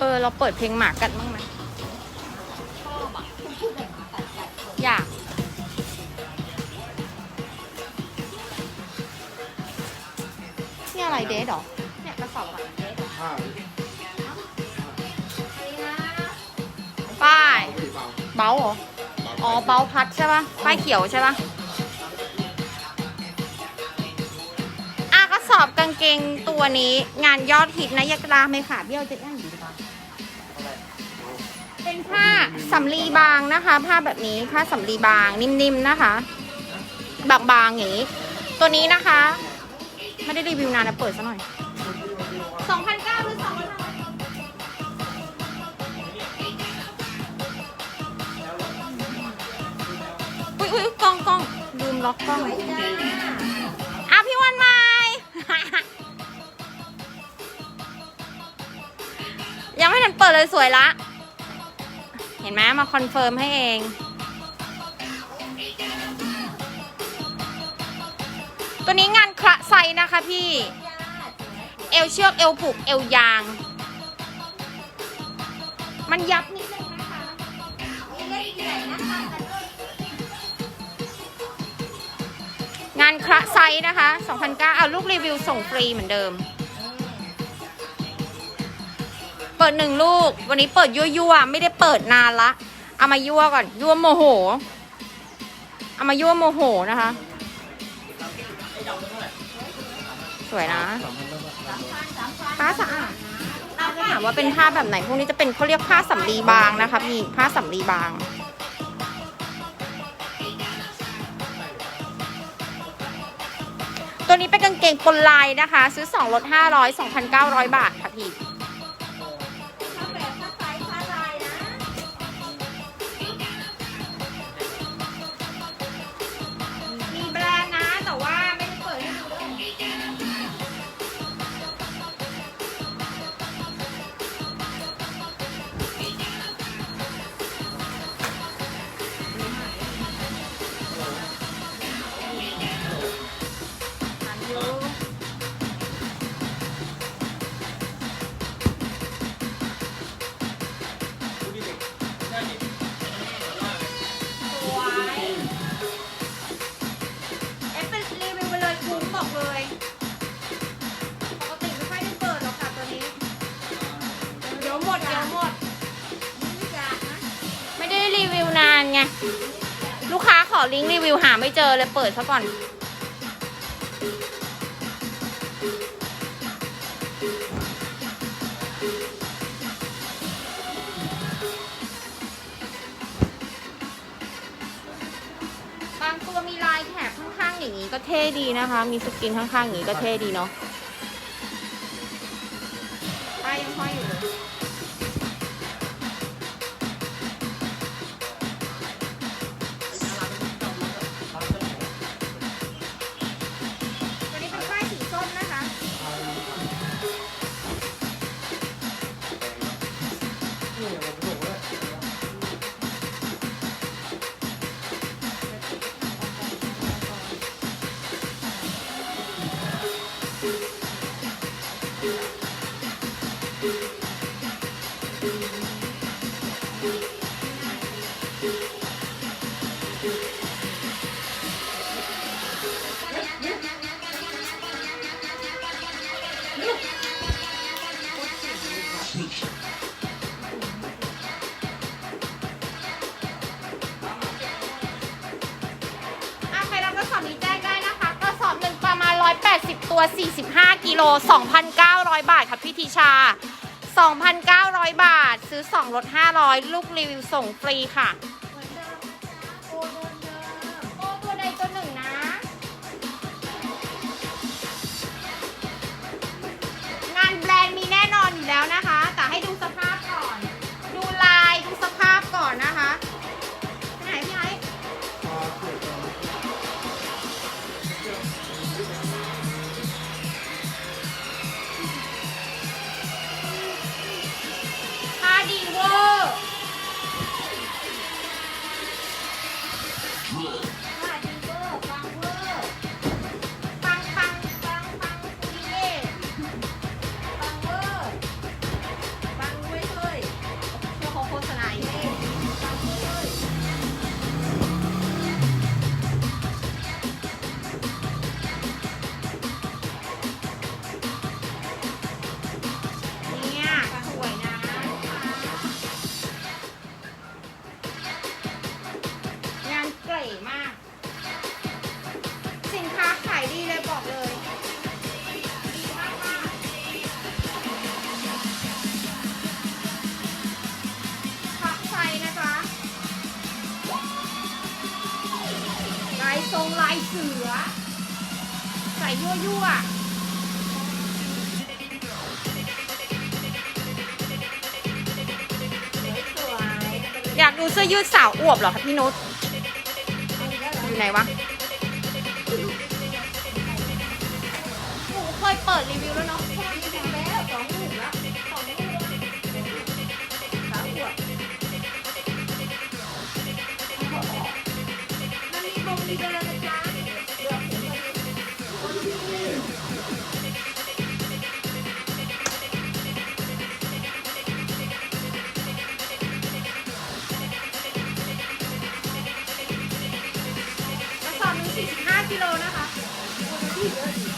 เออ เราเปิดเพลงหมากันบ้างไหมอยาก นี่อะไรเดทหรอ เนี่ยกระสอบอะไรเดทเหรอผ้าป้าย เบาเบาเหรอ อ๋อ เบาพัดใช่ปะป้ายเขียวใช่ปะอากระสอบกางเกงตัวนี้งานยอดฮิตนะยักราไหมค่ะเบี้ยวจะย่างอยู่ เป็นผ้าสำลีบางนะคะ ผ้าแบบนี้ผ้าสำลีบางนิ่มๆนะคะ บางๆอย่างนี้ ตัวนี้นะคะไม่ได้รีวิวนานนะเปิดซะหน่อย2,009หรือ2,000อุ้ยอุ้ยกล้องกล้องลืมล็อกกล้องอะพี่วันใหม่ยังไม่ทันเปิดเลยสวยละ เห็นไหมมาคอนเฟิร์มให้เอง ตัวนี้งานคละไซนะคะพี่ เอวเชือกเอวผูกเอวยาง มันยับนิดนึงนะคะงานคละไซส์นะคะ2,009เอาลูกรีวิวส่งฟรีเหมือนเดิม เปิดหนึ่งลูก วันนี้เปิดยั่วๆไม่ได้เปิดนานละ เอามายั่วก่อน ยั่วโมโห เอามายั่วโมโหนะคะ สวยนะผ้าสะอาดถ้าถามว่าเป็นผ้าแบบไหน พวกนี้จะเป็นเขาเรียกผ้าสำลีบางนะคะพี่ ผ้าสำลีบางตัวนี้เป็นกางเกงปนลายนะคะ ซื้อ 2 ลด 500 2,900 บาทค่ะพี่ ดียวหมด ไม่ได้รีวิวนานไง ลูกค้าขอลิงก์รีวิวหาไม่เจอเลยเปิดซะก่อน บางตัวมีลายแถบข้างๆอย่างนี้ก็เท่ดีนะคะ มีสกินข้างๆอย่างนี้ก็เท่ดีเนาะป้ายยังห้อยอยู่เลย 180 ตัว 45 กิโล 2,900 บาทค่ะพี่ทิชา 2,900 บาท ซื้อ 2 ลด 500 ลูกรีวิวส่งฟรีค่ะ Trash. รงลายเสือ ใส่ยั่วยั่วๆอยากดูเสื้อยืดสาวอวบเหรอคะพี่นุชอยู่ไหนวะ กิโลนะคะ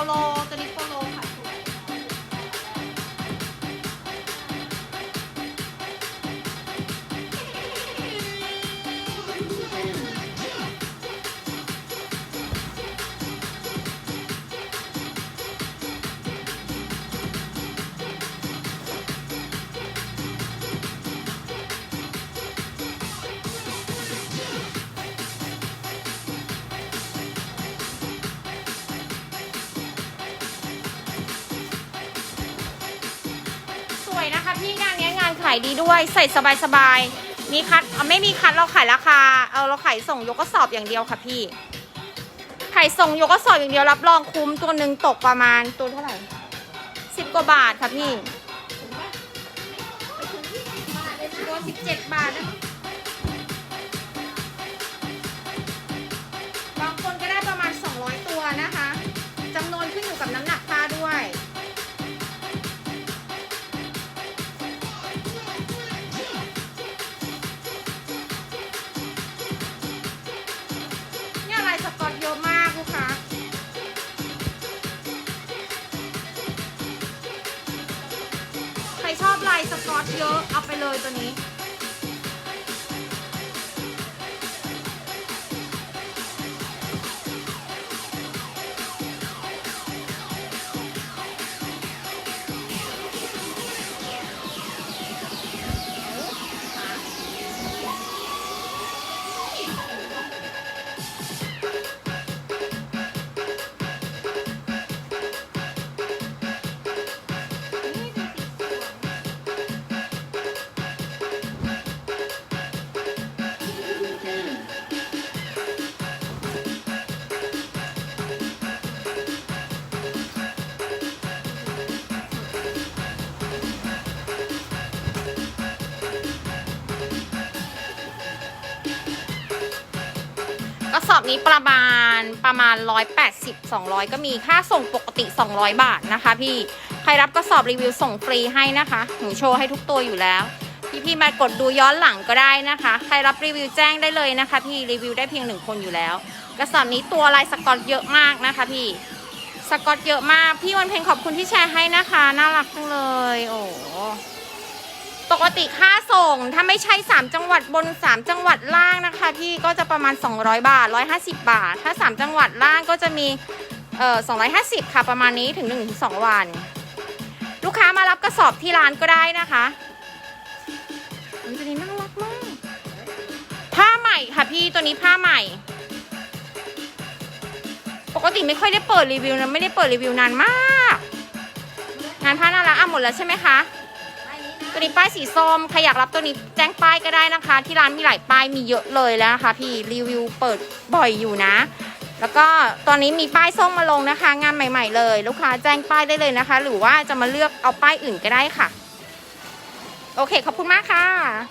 เายดีด้วยใส่สบายๆ มีคัดเอาไม่มีคัดเราขายราคา เอาเราขายส่งยกกระสอบอย่างเดียวค่ะพี่ ขายส่งยกกระสอบอย่างเดียวรับรองคุ้มตัวหนึ่งตกประมาณตัวเท่าไหร่สิบกว่าบาทค่ะพี่ตัวสิบเจ็ดบาทนะ ชอบลายสกอตเยอะ เอาไปเลยตัวนี้ สอบนี้ประมาณประมาณ 180 200 ก็มีค่าส่งปกติ 200 บาทนะคะพี่ ใครรับกระสอบรีวิวส่งฟรีให้นะคะ หนูโชว์ให้ทุกตัวอยู่แล้ว พี่ๆมากดดูย้อนหลังก็ได้นะคะ ใครรับรีวิวแจ้งได้เลยนะคะ พี่รีวิวได้เพียงหนึ่งคนอยู่แล้ว กระสอบนี้ตัวลายสกอตเยอะมากนะคะ พี่ สกอตเยอะมาก พี่วันเพ็ญขอบคุณที่แชร์ให้นะคะ น่ารักจังเลย โอ้ ปกติค่าส่งถ้าไม่ใช่ 3 จังหวัดบน 3 จังหวัดล่างนะคะ พี่ก็จะประมาณ 200 บาท 150 บาท ถ้า 3 จังหวัดล่างก็จะมีเอ่อ250 ค่ะประมาณนี้ถึง1-2 วัน ลูกค้ามารับกระสอบที่ร้านก็ได้นะคะอุ๊ยตัวนี้น่ารักมาก ผ้าใหม่ค่ะพี่ตัวนี้ผ้าใหม่ ปกติไม่ค่อยได้เปิดรีวิวนะไม่ได้เปิดรีวิวนานมาก งานผ้าน่ารักอะหมดแล้วใช่ไหมคะ ตัวนี้ป้ายสีส้มใครอยากรับตัวนี้แจ้งป้ายก็ได้นะคะ ที่ร้านมีหลายป้ายมีเยอะเลยแล้วนะคะ พี่รีวิวเปิดบ่อยอยู่นะ แล้วก็ตอนนี้มีป้ายส้มมาลงนะคะ งานใหม่ ๆ เลย ลูกค้าแจ้งป้ายได้เลยนะคะ หรือว่าจะมาเลือกเอาป้ายอื่นก็ได้ค่ะ โอเคขอบคุณมากค่ะ